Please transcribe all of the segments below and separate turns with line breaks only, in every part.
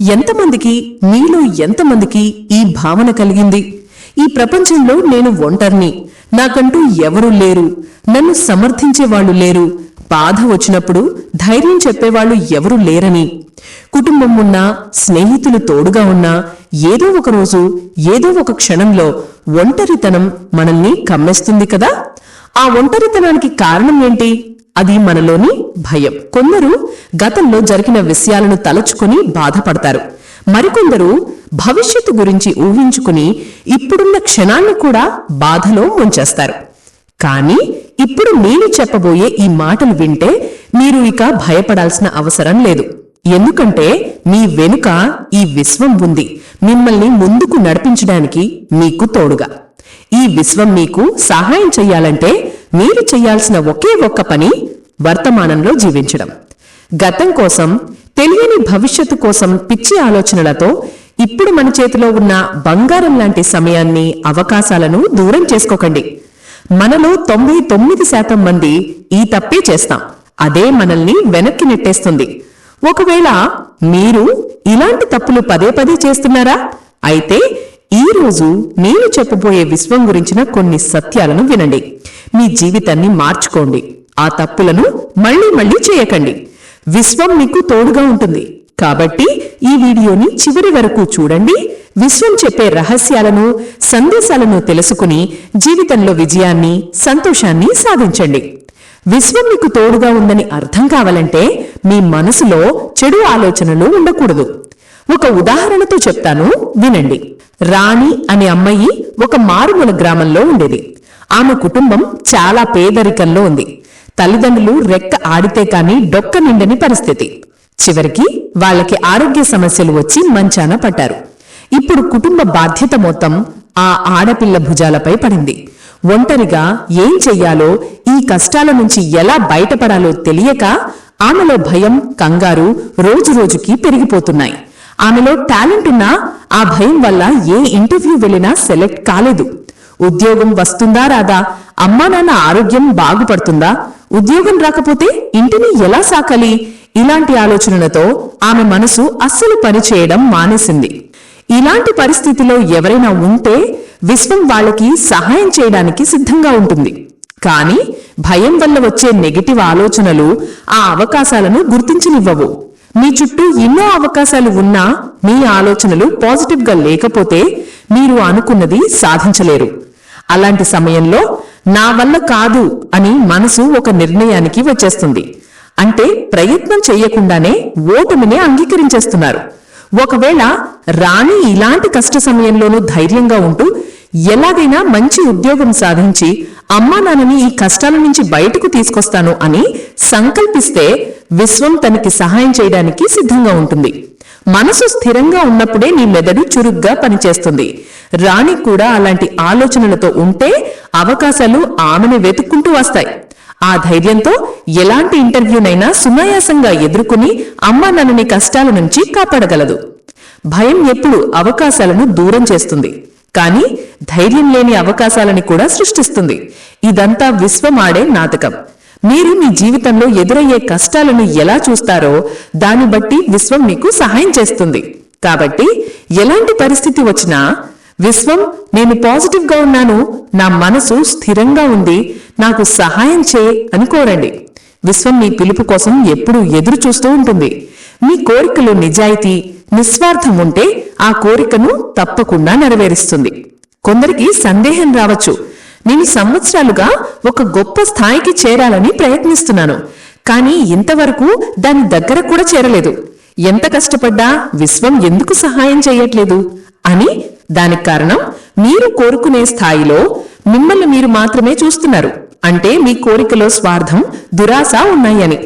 ఎంతమందికి మీలో ఎంతమందికి ఈ భావన కలిగింది? ఈ ప్రపంచంలో నేను ఒంటరిని. నాకంటూ ఎవరూ లేరు. నన్ను సమర్థించే వాళ్ళు లేరు. బాధ వచ్చినప్పుడు ధైర్యం చెప్పేవాళ్ళు ఎవరూ లేరని. కుటుంబం ఉన్నా స్నేహితులు తోడుగా ఉన్నా ఏదో ఒక రోజు ఏదో ఒక క్షణంలో ఒంటరితనం మనల్ని కమ్మేస్తుంది కదా? ఆ ఒంటరితనానికి కారణం ఏంటి? అది మనలోని భయం. కొందరు గతంలో జరిగిన విషయాలను తలచుకుని బాధపడతారు. మరికొందరు భవిష్యత్తు గురించి ఊహించుకుని ఇప్పుడున్న క్షణాన్ని కూడా బాధలో ముంచేస్తారు. కానీ ఇప్పుడు నేను చెప్పబోయే ఈ మాటలు వింటే మీరు ఇక భయపడాల్సిన అవసరం లేదు. ఎందుకంటే మీ వెనుక ఈ విశ్వం ఉంది. మిమ్మల్ని ముందుకు నడిపించడానికి మీకు తోడుగా. ఈ విశ్వం మీకు సహాయం చెయ్యాలంటే మీరు చేయాల్సిన ఒకే ఒక్క పని వర్తమానంలో జీవించడం. గతం కోసం తెలియని భవిష్యత్తు కోసం పిచ్చి ఆలోచనలతో ఇప్పుడు మన చేతిలో ఉన్న బంగారం లాంటి సమయాన్ని అవకాశాలను దూరం చేసుకోకండి. మనలో తొంభై తొమ్మిది శాతం మంది ఈ తప్పే చేస్తాం. అదే మనల్ని వెనక్కి నెట్టేస్తుంది. ఒకవేళ మీరు ఇలాంటి తప్పులు పదే పదే చేస్తున్నారా? అయితే ఈ రోజు నేను చెప్పబోయే విశ్వం గురించిన కొన్ని సత్యాలను వినండి. మీ జీవితాన్ని మార్చుకోండి. ఆ తప్పులను మళ్ళీ మళ్ళీ చేయకండి. విశ్వం మీకు తోడుగా ఉంటుంది. కాబట్టి ఈ వీడియోని చివరి వరకు చూడండి. విశ్వం చెప్పే రహస్యాలను సందేశాలను తెలుసుకుని జీవితంలో విజయాన్ని సంతోషాన్ని సాధించండి. విశ్వం మీకు తోడుగా ఉందని అర్థం కావాలంటే మీ మనసులో చెడు ఆలోచనలు ఉండకూడదు. ఒక ఉదాహరణతో చెప్తాను వినండి. రాణి అనే అమ్మాయి ఒక మారుమూల గ్రామంలో ఉండేది. ఆమె కుటుంబం చాలా పేదరికంలో ఉంది. తల్లిదండ్రులు రెక్క ఆడితే కాని డొక్క నిండని పరిస్థితి. చివరికి వాళ్ళకి ఆరోగ్య సమస్యలు వచ్చి మంచాన పట్టారు ఇప్పుడు కుటుంబ బాధ్యత మొత్తం ఆ ఆడపిల్ల భుజాలపై పడింది. ఒంటరిగా ఏం చెయ్యాలో ఈ కష్టాల నుంచి ఎలా బయటపడాలో తెలియక ఆమెలో భయం కంగారు రోజురోజుకి పెరిగిపోతున్నాయి. ఆమెలో టాలెంట్ ఉన్నా ఆ భయం వల్ల ఏ ఇంటర్వ్యూ వెళ్ళినా సెలెక్ట్ కాలేదు. ఉద్యోగం వస్తుందా రాదా? అమ్మా నాన్న ఆరోగ్యం బాగుపడుతుందా? ఉద్యోగం రాకపోతే ఇంటిని ఎలా సాకాలి? ఇలాంటి ఆలోచనలతో ఆమె మనసు అస్సలు పనిచేయడం మానేసింది. ఇలాంటి పరిస్థితిలో ఎవరైనా ఉంటే విశ్వం వాళ్ళకి సహాయం చేయడానికి సిద్ధంగా ఉంటుంది. కానీ భయం వల్ల వచ్చే నెగటివ్ ఆలోచనలు ఆ అవకాశాలను గుర్తించనివ్వవు. మీ చుట్టూ ఎన్నో అవకాశాలు ఉన్నా మీ ఆలోచనలు పాజిటివ్గా లేకపోతే మీరు అనుకున్నది సాధించలేరు. అలాంటి సమయంలో నా వల్ల కాదు అని మనసు ఒక నిర్ణయానికి వచ్చేస్తుంది. అంటే ప్రయత్నం చేయకుండానే ఓటమిని అంగీకరించేస్తున్నారు. ఒకవేళ రాణి ఇలాంటి కష్ట సమయంలోనూ ధైర్యంగా ఉంటూ ఎలాగైనా మంచి ఉద్యోగం సాధించి అమ్మా నాన్నని ఈ కష్టాల నుంచి బయటకు తీసుకొస్తాను అని సంకల్పిస్తే విశ్వం తనకి సహాయం చేయడానికి సిద్ధంగా ఉంటుంది. మనసు స్థిరంగా ఉన్నప్పుడే నీ మెదడు చురుగ్గా పనిచేస్తుంది. రాణి కూడా అలాంటి ఆలోచనలతో ఉంటే అవకాశాలు ఆమెను వెతుక్కుంటూ వస్తాయి. ఆ ధైర్యంతో ఎలాంటి ఇంటర్వ్యూనైనా సునాయాసంగా ఎదుర్కొని అమ్మ నన్నని కష్టాల నుంచి కాపాడగలదు. భయం ఎప్పుడు అవకాశాలను దూరం చేస్తుంది. కానీ ధైర్యం లేని అవకాశాలని కూడా సృష్టిస్తుంది. ఇదంతా విశ్వమాడే నాటకం. మీరు మీ జీవితంలో ఎదురయ్యే కష్టాలను ఎలా చూస్తారో దాన్ని బట్టి విశ్వం మీకు సహాయం చేస్తుంది. కాబట్టి ఎలాంటి పరిస్థితి వచ్చినా విశ్వం నేను పాజిటివ్గా ఉన్నాను నా మనసు స్థిరంగా ఉంది నాకు సహాయం చే అని కోరండి. విశ్వం మీ పిలుపు కోసం ఎప్పుడూ ఎదురు చూస్తూ ఉంటుంది. మీ కోరికలు నిజాయితీ నిస్వార్థం ఉంటే ఆ కోరికను తప్పకుండా నెరవేరుస్తుంది. కొందరికి సందేహం రావచ్చు. నేను సంవత్సరాలుగా ఒక గొప్ప స్థాయికి చేరాలని ప్రయత్నిస్తున్నాను. కానీ ఇంతవరకు దాని దగ్గర కూడా చేరలేదు. ఎంత కష్టపడ్డా విశ్వం ఎందుకు సహాయం చేయట్లేదు? అని దానికి కారణం మీరు కోరుకునే స్థాయిలో మిమ్మల్ని మీరు మాత్రమే చూస్తున్నారు. అంటే మీ కోరికలో స్వార్థం దురాశ ఉన్నాయని.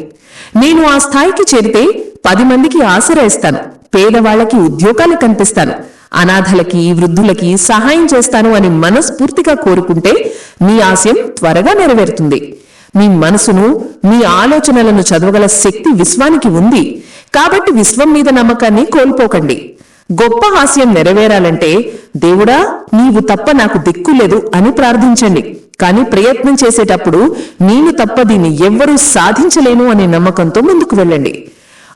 నేను ఆ స్థాయికి చేరితే పది మందికి ఆసరా ఇస్తాను. పేదవాళ్ళకి ఉద్యోగాలు కనిపిస్తాను అనాథలకి వృద్ధులకి సహాయం చేస్తాను అని మనస్ఫూర్తిగా కోరుకుంటే మీ ఆశయం త్వరగా నెరవేరుతుంది. మీ మనసును మీ ఆలోచనలను చదవగల శక్తి విశ్వానికి ఉంది. కాబట్టి విశ్వం మీద నమ్మకాన్ని కోల్పోకండి. గొప్ప హాస్యం నెరవేరాలంటే దేవుడా నీవు తప్ప నాకు దిక్కు లేదు అని ప్రార్థించండి. కానీ ప్రయత్నం చేసేటప్పుడు నేను తప్ప దీన్ని ఎవ్వరూ సాధించలేను అనే నమ్మకంతో ముందుకు వెళ్ళండి.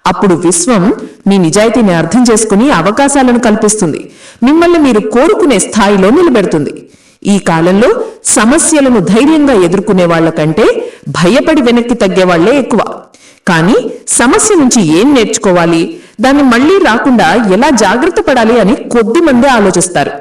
అప్పుడు విశ్వం మీ నిజాయితీని అర్థం చేసుకుని అవకాశాలను కల్పిస్తుంది. మిమ్మల్ని మీరు కోరుకునే స్థాయిలో నిలబెడుతుంది. ఈ కాలంలో సమస్యలను ధైర్యంగా ఎదుర్కొనే వాళ్ళ కంటే భయపడి వెనక్కి తగ్గే వాళ్ళే ఎక్కువ. కానీ సమస్య నుంచి ఏం నేర్చుకోవాలి? దాన్ని మళ్ళీ రాకుండా ఎలా జాగ్రత్త పడాలి అని కొద్ది మంది ఆలోచిస్తారు.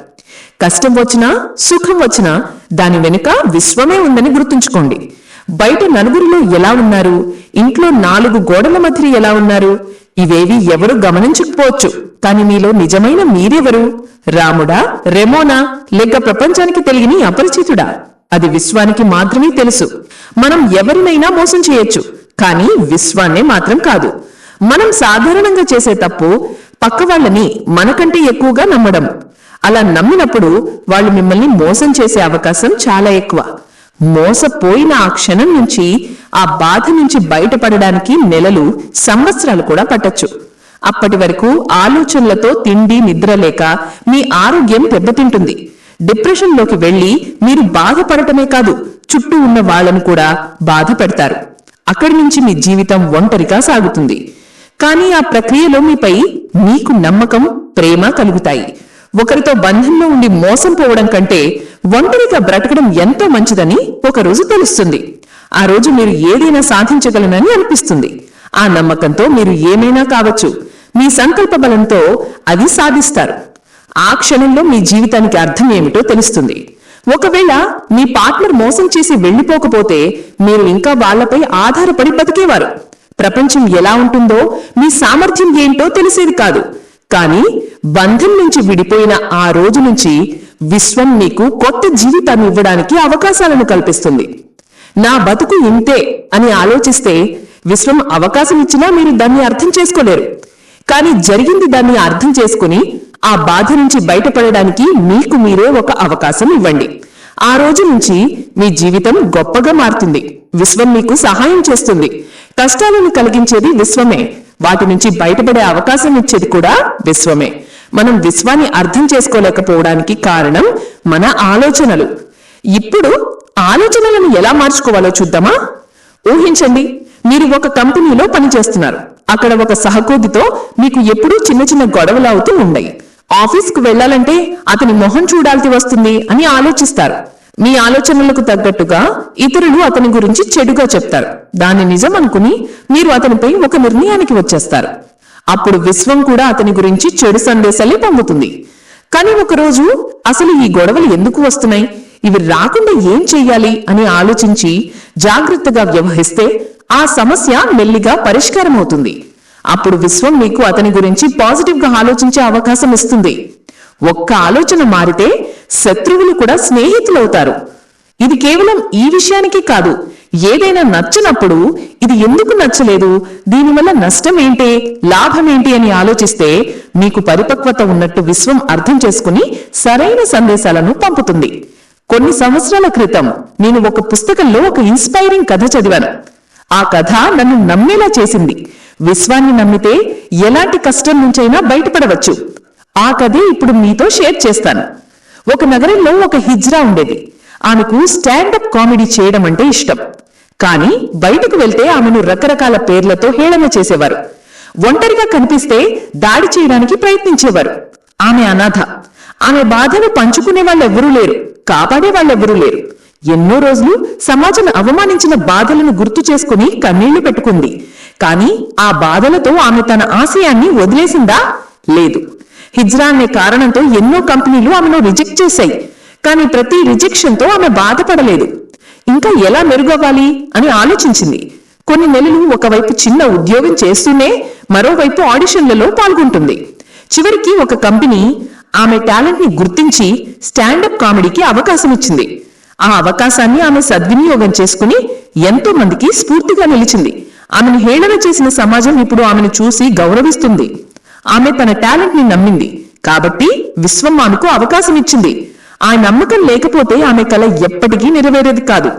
కష్టం వచ్చినా సుఖం వచ్చినా దాని వెనుక విశ్వమే ఉందని గుర్తుంచుకోండి. బయట నలుగురిలో ఎలా ఉన్నారు? ఇంట్లో నాలుగు గోడల మధ్య ఎలా ఉన్నారు? ఇవేవి ఎవరు గమనించకపోవచ్చు కాని మీలో నిజమైన మీరెవరు? రాముడా రెమోనా లేక ప్రపంచానికి తెలియని అపరిచితుడా? అది విశ్వానికి మాత్రమే తెలుసు. మనం ఎవరినైనా మోసం చేయొచ్చు కానీ విశ్వాన్నే మాత్రం కాదు. మనం సాధారణంగా చేసే తప్పు పక్క వాళ్ళని మనకంటే ఎక్కువగా నమ్మడం. అలా నమ్మినప్పుడు వాళ్ళు మిమ్మల్ని మోసం చేసే అవకాశం చాలా ఎక్కువ. మోసపోయిన ఆ క్షణం నుంచి ఆ బాధ నుంచి బయటపడడానికి నెలలు సంవత్సరాలు కూడా పట్టొచ్చు. అప్పటి వరకు ఆలోచనలతో తిండి నిద్ర లేక మీ ఆరోగ్యం దెబ్బతింటుంది. డిప్రెషన్లోకి వెళ్ళి మీరు బాధపడటమే కాదు చుట్టూ ఉన్న వాళ్ళను కూడా బాధ పెడతారు అక్కడి నుంచి మీ జీవితం ఒంటరిగా సాగుతుంది. కానీ ఆ ప్రక్రియలో మీపై మీకు నమ్మకం ప్రేమ కలుగుతాయి. ఒకరితో బంధంలో ఉండి మోసం పోవడం కంటే ఒంటరిగా బ్రతకడం ఎంతో మంచిదని ఒక రోజు తెలుస్తుంది. ఆ రోజు మీరు ఏదైనా సాధించగలనని అనిపిస్తుంది. ఆ నమ్మకంతో మీరు ఏమైనా కావచ్చు. మీ సంకల్ప బలంతో అది సాధిస్తారు. ఆ క్షణంలో మీ జీవితానికి అర్థం ఏమిటో తెలుస్తుంది. ఒకవేళ మీ పార్ట్నర్ మోసం చేసి వెళ్ళిపోకపోతే మీరు ఇంకా వాళ్ళపై ఆధారపడి బతికేవారు. ప్రపంచం ఎలా ఉంటుందో మీ సామర్థ్యం ఏంటో తెలిసేది కాదు. కానీ బంధం నుంచి విడిపోయిన ఆ రోజు నుంచి విశ్వం మీకు కొత్త జీవితాన్ని ఇవ్వడానికి అవకాశాలను కల్పిస్తుంది. నా బతుకు ఇంతే అని ఆలోచిస్తే విశ్వం అవకాశం ఇచ్చినా మీరు దాన్ని అర్థం చేసుకోలేరు. కానీ జరిగింది దాన్ని అర్థం చేసుకుని ఆ బాధ నుంచి బయటపడడానికి మీకు మీరే ఒక అవకాశం ఇవ్వండి. ఆ రోజు నుంచి మీ జీవితం గొప్పగా మారుతుంది. విశ్వం మీకు సహాయం చేస్తుంది. కష్టాలను కలిగించేది విశ్వమే. వాటి నుంచి బయటపడే అవకాశం ఇచ్చేది కూడా విశ్వమే. మనం విశ్వాన్ని అర్థం చేసుకోలేకపోవడానికి కారణం మన ఆలోచనలు. ఇప్పుడు ఆలోచనలను ఎలా మార్చుకోవాలో చూద్దామా? ఊహించండి మీరు ఒక కంపెనీలో పనిచేస్తున్నారు. అక్కడ ఒక సహకోదితో మీకు ఎప్పుడూ చిన్న చిన్న గొడవలు అవుతూ ఉన్నాయి. ఆఫీస్కు వెళ్ళాలంటే అతని మొహం చూడాల్సి వస్తుంది అని ఆలోచిస్తారు. మీ ఆలోచనలకు తగ్గట్టుగా ఇతరులు అతని గురించి చెడుగా చెప్తారు. దాన్ని నిజం అనుకుని మీరు అతనిపై ఒక నిర్ణయానికి వచ్చేస్తారు. అప్పుడు విశ్వం కూడా అతని గురించి చెడు సందేశాలే పంపుతుంది కానీ ఒకరోజు అసలు ఈ గొడవలు ఎందుకు వస్తున్నాయి? ఇవి రాకుండా ఏం చెయ్యాలి అని ఆలోచించి జాగ్రత్తగా వ్యవహరిస్తే ఆ సమస్య మెల్లిగా పరిష్కారం అవుతుంది అప్పుడు విశ్వం మీకు అతని గురించి పాజిటివ్గా ఆలోచించే అవకాశం ఇస్తుంది. ఒక్క ఆలోచన మారితే శత్రువులు కూడా స్నేహితులవుతారు. ఇది కేవలం ఈ విషయానికి కాదు ఏదైనా నచ్చనప్పుడు ఇది ఎందుకు నచ్చలేదు? దీనివల్ల నష్టం ఏంటి లాభం ఏంటి అని ఆలోచిస్తే మీకు పరిపక్వత ఉన్నట్టు విశ్వం అర్థం చేసుకుని సరైన సందేశాలను పంపుతుంది. కొన్ని సంవత్సరాల క్రితం నేను ఒక పుస్తకంలో ఒక ఇన్స్పైరింగ్ కథ చదివాను. ఆ కథ నన్ను నమ్మేలా చేసింది. విశ్వాన్ని నమ్మితే ఎలాంటి కష్టం నుంచైనా బయటపడవచ్చు. ఆ కథే ఇప్పుడు మీతో షేర్ చేస్తాను. ఒక నగరంలో ఒక హిజ్రా ఉండేది. ఆమెకు స్టాండప్ కామెడీ చేయడం అంటే ఇష్టం. కానీ బయటకు వెళ్తే ఆమెను రకరకాల పేర్లతో హేళన చేసేవారు. ఒంటరిగా కనిపిస్తే దాడి చేయడానికి ప్రయత్నించేవారు. ఆమె అనాథ. ఆమె బాధను పంచుకునే వాళ్ళెవ్వరూ లేరు. కాపాడే వాళ్ళెవ్వరూ లేరు. ఎన్నో రోజులు సమాజం అవమానించిన బాధలను గుర్తు చేసుకుని కన్నీళ్ళు పెట్టుకుంది. కానీ ఆ బాధలతో ఆమె తన ఆశయాన్ని వదిలేసిందా? లేదు. హిజ్రా అనే కారణంతో ఎన్నో కంపెనీలు ఆమెను రిజెక్ట్ చేశాయి. కానీ ప్రతి రిజెక్షన్తో ఆమె బాధపడలేదు. ఇంకా ఎలా మెరుగవ్వాలి అని ఆలోచించింది. కొన్ని నెలలు ఒకవైపు చిన్న ఉద్యోగం చేస్తూనే మరోవైపు ఆడిషన్లలో పాల్గొంటుంది. చివరికి ఒక కంపెనీ ఆమె టాలెంట్ని గుర్తించి స్టాండప్ కామెడీకి అవకాశం ఇచ్చింది. ఆ అవకాశాన్ని ఆమె సద్వినియోగం చేసుకుని ఎంతో మందికి స్ఫూర్తిగా నిలిచింది. ఆమెను హేళన చేసిన సమాజం ఇప్పుడు ఆమెను చూసి గౌరవిస్తుంది. ఆమె తన టాలెంట్ని నమ్మింది. కాబట్టి విశ్వం ఆమెకు అవకాశం ఇచ్చింది. ఆ నమ్మకం లేకపోతే ఆమె కల ఎప్పటికీ నెరవేరేది కాదు.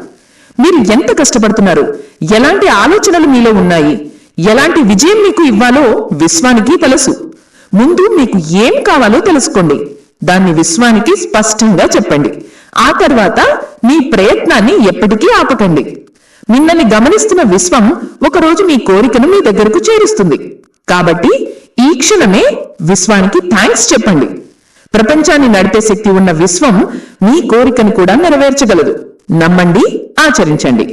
మీరు ఎంత కష్టపడుతున్నారు? ఎలాంటి ఆలోచనలు మీలో ఉన్నాయి? ఎలాంటి విజయం మీకు ఇవ్వాలో విశ్వానికి తెలుసు. ముందు మీకు ఏం కావాలో తెలుసుకోండి. దాన్ని విశ్వానికి స్పష్టంగా చెప్పండి. ఆ తర్వాత మీ ప్రయత్నాన్ని ఎప్పటికీ ఆపకండి. మిమ్మల్ని గమనిస్తున్న విశ్వం ఒకరోజు మీ కోరికను మీ దగ్గరకు చేరుస్తుంది. కాబట్టి ఈ క్షణమే విశ్వానికి థ్యాంక్స్ చెప్పండి. ప్రపంచాన్ని నడిపే శక్తి ఉన్న విశ్వం మీ కోరికను కూడా నెరవేర్చగలదు. నమ్మండి ఆచరించండి.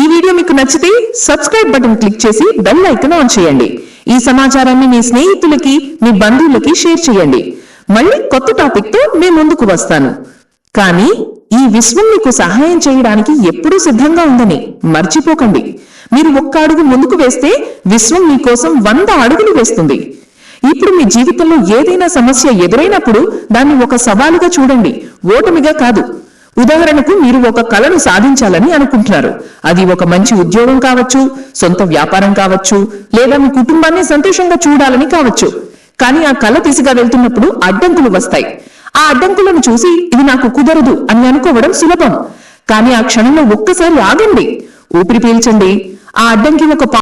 ఈ వీడియో మీకు నచ్చితే సబ్స్క్రైబ్ బటన్ క్లిక్ చేసి బెల్ ఐకన్ ఆన్ చేయండి. ఈ సమాచారాన్ని మీ స్నేహితులకి మీ బంధువులకి షేర్ చేయండి. మళ్ళీ కొత్త టాపిక్తో మీ ముందుకు వస్తాను. కానీ ఈ విశ్వం మీకు సహాయం చేయడానికి ఎప్పుడూ సిద్ధంగా ఉందని మర్చిపోకండి. మీరు ఒక్క అడుగు ముందుకు వేస్తే విశ్వం మీకోసం వంద అడుగులు వేస్తుంది. ఇప్పుడు మీ జీవితంలో ఏదైనా సమస్య ఎదురైనప్పుడు దాన్ని ఒక సవాలుగా చూడండి. ఓటమిగా కాదు. ఉదాహరణకు మీరు ఒక కళను సాధించాలని అనుకుంటున్నారు. అది ఒక మంచి ఉద్యోగం కావచ్చు సొంత వ్యాపారం కావచ్చు లేదా మీ కుటుంబాన్ని సంతోషంగా చూడాలని కావచ్చు. కానీ ఆ కళ దిశగా వెళ్తున్నప్పుడు అడ్డంకులు వస్తాయి. ఆ అడ్డంకులను చూసి ఇది నాకు కుదరదు అని అనుకోవడం సులభం. కానీ ఆ క్షణంలో ఒక్కసారి ఆగండి. ఊపిరి పీల్చండి. ఆ అడ్డంకి ఒక